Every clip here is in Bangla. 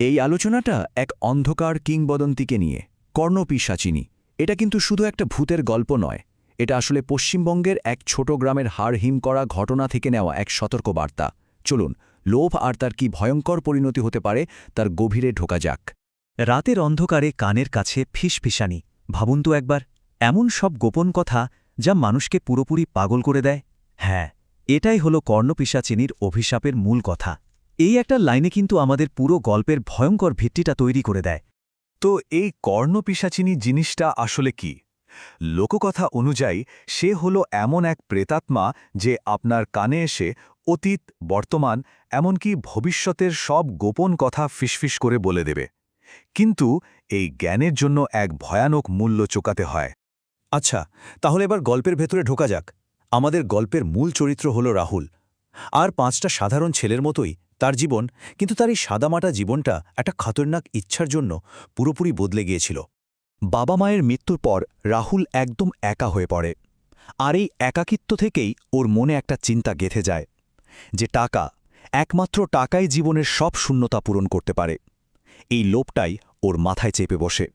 এই আলোচনাটা এক অন্ধকার কিংবদন্তিকে নিয়ে কর্ণপিসাচিনী এটা কিন্তু শুধু একটা ভূতের গল্প নয়। এটা আসলে পশ্চিমবঙ্গের এক ছোট গ্রামের হাড় হিম করা ঘটনা থেকে নেওয়া এক সতর্কবার্তা। চলুন, লোভ আর তার কি ভয়ঙ্কর পরিণতি হতে পারে, তার গভীরে ঢোকা যাক। রাতের অন্ধকারে কানের কাছে ফিসফিসানি। ভাবুন তো একবার, এমন সব গোপন কথা যা মানুষকে পুরোপুরি পাগল করে দেয়? হ্যাঁ এটাই হলো কর্ণপিসাচিনীর অভিশাপের মূল কথা। এই একটা লাইনে কিন্তু আমাদের পুরো গল্পের ভয়ঙ্কর ভিত্তিটা তৈরি করে দেয়। তো এই কর্ণপিসাচিনী জিনিসটা আসলে কি? লোককথা অনুযায়ী, সে হল এমন এক প্রেতাত্মা যে আপনার কানে এসে অতীত, বর্তমান, এমনকি ভবিষ্যতের সব গোপন কথা ফিসফিস করে বলে দেবে। কিন্তু এই জ্ঞানের জন্য এক ভয়ানক মূল্য চোকাতে হয়। আচ্ছা তাহলে এবার গল্পের ভেতরে ঢোকা যাক। আমাদের গল্পের মূল চরিত্র হল রাহুল। আর পাঁচটা সাধারণ ছেলের মতোই তার জীবন, কিন্তু তার এই সাদামাটা জীবনটা একটা খতরনাক ইচ্ছার জন্য পুরোপুরি বদলে গিয়েছিল। বাবা মায়ের মৃত্যুর পর রাহুল একদম একা হয়ে পড়ে। আর এই একাকিত্ব থেকেই ওর মনে একটা চিন্তা গেথে যায়, যে টাকা একমাত্র টাকাই জীবনের সব শূন্যতা পূরণ করতে পারে। এই লোভটাই ওর মাথায় চেপে বসে।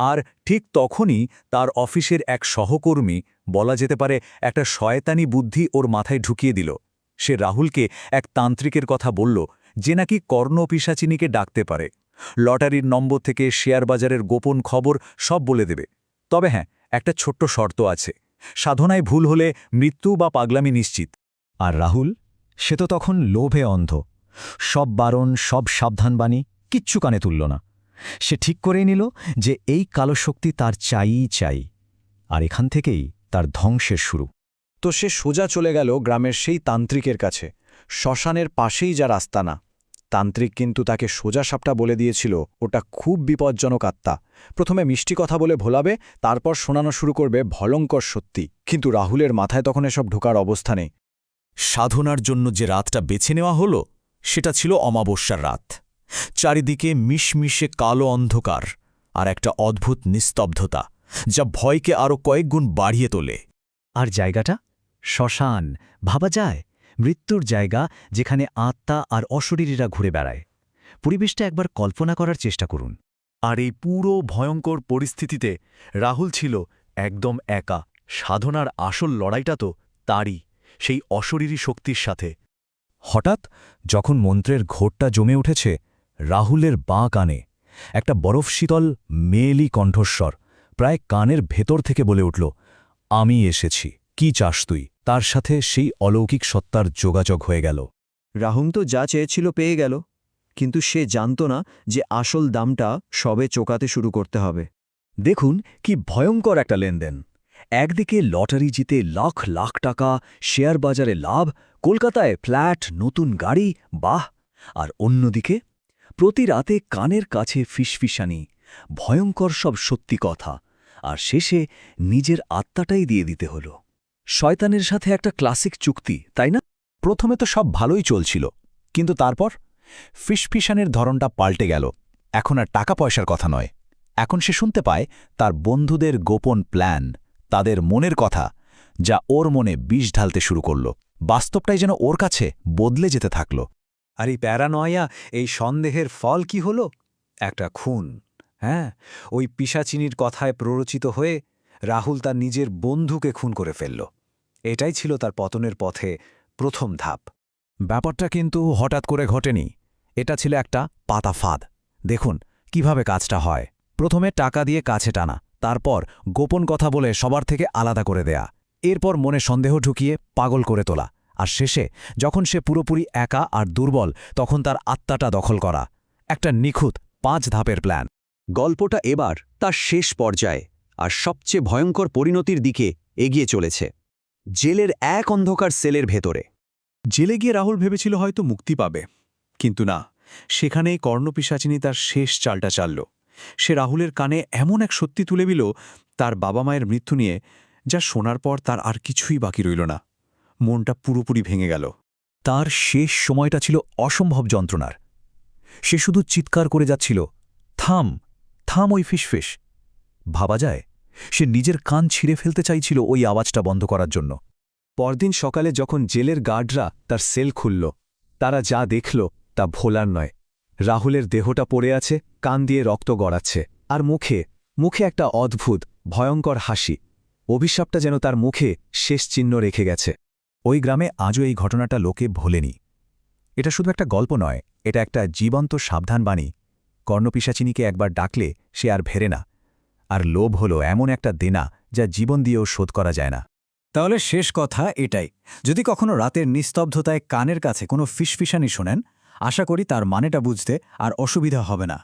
আর ঠিক তখনই তার অফিসের এক সহকর্মী, বলা যেতে পারে একটা শয়তানি বুদ্ধি ওর মাথায় ঢুকিয়ে দিল। সে রাহুলকে এক তান্ত্রিকের কথা বলল, যে নাকি কর্ণপিসাচিনীকে ডাকতে পারে। লটারির নম্বর থেকে শেয়ার বাজারের গোপন খবর সব বলে দেবে। তবে হ্যাঁ একটা ছোট্ট শর্ত আছে। সাধনায় ভুল হলে মৃত্যু বা পাগলামি নিশ্চিত। আর রাহুল? সে তো তখন লোভে অন্ধ। সব বারণ, সব সাবধানবাণী কিচ্ছু কানে তুলল না। সে ঠিক করে নিল যে এই কালো শক্তি তার চাইই চাই আর এখান থেকেই তার ধ্বংসের শুরু। তো সে সোজা চলে গেল গ্রামের সেই তান্ত্রিকের কাছে। শ্মশানের পাশেই যা রাস্তানা। তান্ত্রিক কিন্তু তাকে সোজা সাপটা বলে দিয়েছিল, ওটা খুব বিপজ্জনক আত্মা। প্রথমে মিষ্টি কথা বলে ভোলাবে, তারপর শোনানো শুরু করবে ভলঙ্কর সত্যি। কিন্তু রাহুলের মাথায় তখন এসব ঢোকার অবস্থা নেই। সাধনার জন্য যে রাতটা বেছে নেওয়া হলো, সেটা ছিল অমাবস্যার রাত। চারিদিকে মিশমিশে কালো অন্ধকার আর একটা অদ্ভুত নিস্তব্ধতা, যা ভয়কে আরও কয়েক গুণ বাড়িয়ে তোলে। আর জায়গাটা? শ্মশান, ভাবা যায়, মৃত্যুর জায়গা যেখানে আত্মা আর অশরীরীরা ঘুরে বেড়ায়। পরিবেশটা একবার কল্পনা করার চেষ্টা করুন। আর এই পুরো ভয়ঙ্কর পরিস্থিতিতে রাহুল ছিল একদম একা। সাধনার আসল লড়াইটা তো তারই, সেই অশরীরী শক্তির সাথে। হঠাৎ যখন মন্ত্রের ঘোরটা জমে উঠেছে, রাহুলের বাঁ কানে একটা বরফ শীতল মেয়েলি কণ্ঠস্বর প্রায় কানের ভেতর থেকে বলে উঠল, আমি এসেছি, কি চাস তুই? তার সাথে সেই অলৌকিক সত্তার যোগাযোগ হয়ে গেল। রাহুল তো যা চেয়েছিল পেয়ে গেল কিন্তু সে জানত না যে আসল দামটা সবে চোকাতে শুরু করতে হবে। দেখুন কি ভয়ঙ্কর একটা লেনদেন। একদিকে লটারি জিতে লাখ লাখ টাকা শেয়ার বাজারে লাভ কলকাতায় ফ্ল্যাট নতুন গাড়ি বাহ! আর অন্যদিকে প্রতি রাতে কানের কাছে ফিসফিসানি ভয়ঙ্কর সব সত্যি কথা আর শেষে নিজের আত্মাটাই দিয়ে দিতে হল। শয়তানের সাথে একটা ক্লাসিক চুক্তি, তাই না? প্রথমে তো সব ভালোই চলছিল, কিন্তু তারপর ফিসফিসানের ধরনটা পাল্টে গেল। এখন আর টাকা পয়সার কথা নয়। এখন সে শুনতে পায় তার বন্ধুদের গোপন প্ল্যান, তাদের মনের কথা, যা ওর মনে বিষ ঢালতে শুরু করল। বাস্তবটাই যেন ওর কাছে বদলে যেতে থাকল। আর এই প্যারানয়া এই সন্দেহের ফল কি হল? একটা খুন হ্যাঁ? ওই পিসাচিনির কথায় প্ররোচিত হয়ে রাহুল তার নিজের বন্ধুকে খুন করে ফেলল। এটাই ছিল তার পতনের পথে প্রথম ধাপ। ব্যাপারটা কিন্তু হঠাৎ করে ঘটেনি। এটা ছিল একটা পাতা ফাঁদ। দেখুন, কীভাবে কাজটা হয়। প্রথমে টাকা দিয়ে কাছে টানা, তারপর গোপন কথা বলে সবার থেকে আলাদা করে দেয়া। এরপর মনে সন্দেহ ঢুকিয়ে পাগল করে তোলা। আর শেষে, যখন সে পুরোপুরি একা আর দুর্বল, তখন তার আত্মাটা দখল করা। একটা নিখুঁত পাঁচ ধাপের প্ল্যান। গল্পটা এবার তার শেষ পর্যায়ে, আর সবচেয়ে ভয়ঙ্কর পরিণতির দিকে এগিয়ে চলেছে। জেলের এক অন্ধকার সেলের ভেতরে। জেলে গিয়ে রাহুল ভেবেছিল হয়তো মুক্তি পাবে। কিন্তু না সেখানেই কর্ণপিসাচিনী তার শেষ চালটা চালল। সে রাহুলের কানে এমন এক সত্যি তুলে দিল, তার বাবা মায়ের মৃত্যু নিয়ে, যা শোনার পর তার আর কিছুই বাকি রইল না। মনটা পুরোপুরি ভেঙে গেল। তার শেষ সময়টা ছিল অসম্ভব যন্ত্রণার। সে শুধু চিৎকার করে যাচ্ছিল, থাম থাম ওই ফিসফিস। ভাবা যায়? সে নিজের কান ছিঁড়ে ফেলতে চাইছিল ওই আওয়াজটা বন্ধ করার জন্য। পরদিন সকালে যখন জেলের গার্ডরা তার সেল খুলল, তারা যা দেখল তা ভোলার নয়। রাহুলের দেহটা পড়ে আছে, কান দিয়ে রক্ত গড়াচ্ছে, আর মুখে মুখে একটা অদ্ভুত, ভয়ঙ্কর হাসি। অভিশাপটা যেন তার মুখে শেষ চিহ্ন রেখে গেছে। ওই গ্রামে আজও এই ঘটনাটা লোকে ভোলেনি। এটা শুধু একটা গল্প নয়, এটা একটা জীবন্ত সাবধানবাণী কর্ণপিসাচিনীকে একবার ডাকলে সে আর ভেরে না। আর লোভ হল এমন একটা দেনা যা জীবন দিয়েও শোধ করা যায় না। তাহলে শেষ কথা এটাই। যদি কখনো রাতের নিস্তব্ধতায় কানের কাছে কোনো ফিসফিসানি শোনেন, আশা করি তার মানেটা বুঝতে আর অসুবিধা হবে না।